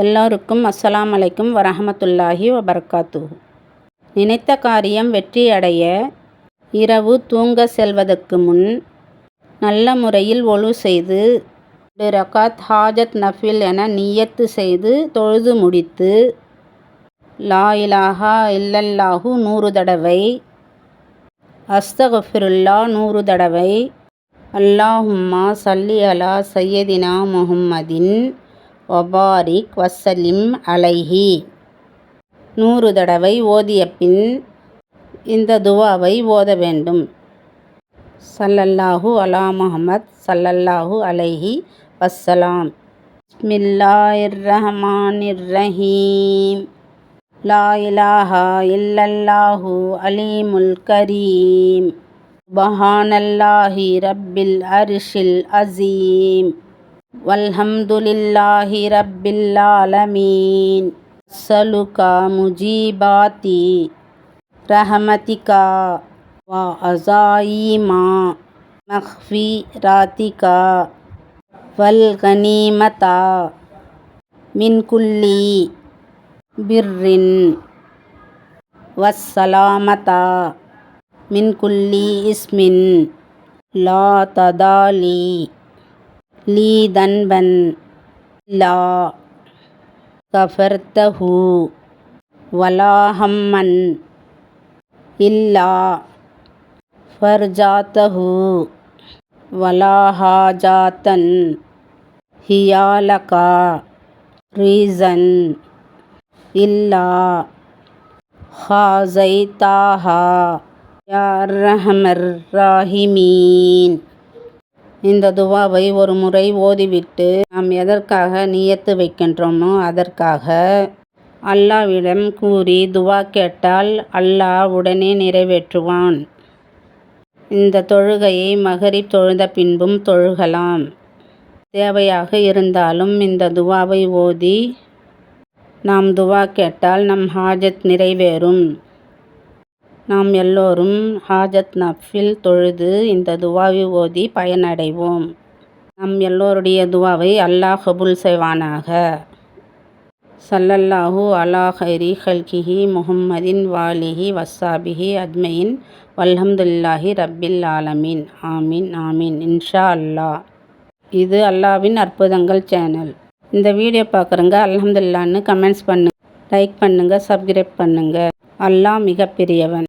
எல்லோருக்கும் அஸ்ஸலாம் அலைக்கும் வரஹமத்துல்லாஹி வபர்காத்து நினைத்த காரியம் வெற்றியடைய இரவு தூங்க செல்வதற்கு முன் நல்ல முறையில் ஒழு செய்து ரகாத் ஹாஜத் நஃபில் என நியத்து செய்து தொழுது முடித்து லா இலாஹா இல்லல்லாஹு நூறு தடவை அஸ்தகஃபிருல்லா நூறு தடவை அல்லாஹும்மா சல்லி அலா சையதினா முஹம்மதின் வபாரிக் வசலிம் அலைஹி. நூறு தடவை ஓதிய பின் இந்த துவாவை ஓத வேண்டும். சல்லல்லாஹு அலா முஹமத் சல்லல்லாஹு அலைஹி வஸ்ஸலாம். பிஸ்மில்லாஹிர் ரஹமானிர் ரஹீம் லா இலாஹா இல்லல்லாஹு அலீமுல் கரீம். பஹானல்லாஹி ரப்பில் அரிஷில் அசீம். والحمد لله رب العالمين أسألك مجيباتي رحمتك وعزائم مغفراتك والغنيمة من كل بر والسلامة من كل اسم لا تدالي லீதன்பன் லா கஃபர்தஹு வலாஹம்மன் இல்லா ஃபர்ஜாத்தஹு வலாஹாஜாத்தன் ஹியாலகா ரீசன் இல்லா ஹாசைத்தாஹா யார் ரஹமர் ராஹிமீன். இந்த துவாவை ஒரு முறை ஓதிவிட்டு நாம் எதற்காக நியத்து வைக்கின்றோமோ அதற்காக. அல்லாவிடம் கூறி துவா கேட்டால் அல்லாஹ் உடனே நிறைவேற்றுவான். இந்த தொழுகையை மகரிப் தொழுத பின்பும் தொழுகலாம். தேவையாக இருந்தாலும் இந்த துவாவை ஓதி நாம் துவா கேட்டால் நம் ஹாஜத் நிறைவேறும். நாம் எல்லோரும் ஹாஜத் நஃபில் தொழுது இந்த துவாவை ஓதி பயனடைவோம். நம் எல்லோருடைய துவாவை அல்லாஹ் கபுல் செய்வானாக. சல்லல்லாஹு அலா ஹல்கிஹி முஹம்மதின் வாலிஹி வஸ்ஸாபிஹி அத்மையின் வல்ஹம்துல்லாஹி ரப்பில் ஆலமீன். ஆமீன் ஆமீன். இன்ஷா அல்லாஹ் இது அல்லாவின் அற்புதங்கள் சேனல். இந்த வீடியோ பார்க்குறங்க அல்ஹம்துல்லான்னு கமெண்ட்ஸ் பண்ணுங்கள் லைக் பண்ணுங்கள் சப்ஸ்கிரைப் பண்ணுங்கள் அல்லாஹ் மிகப்பெரியவன்.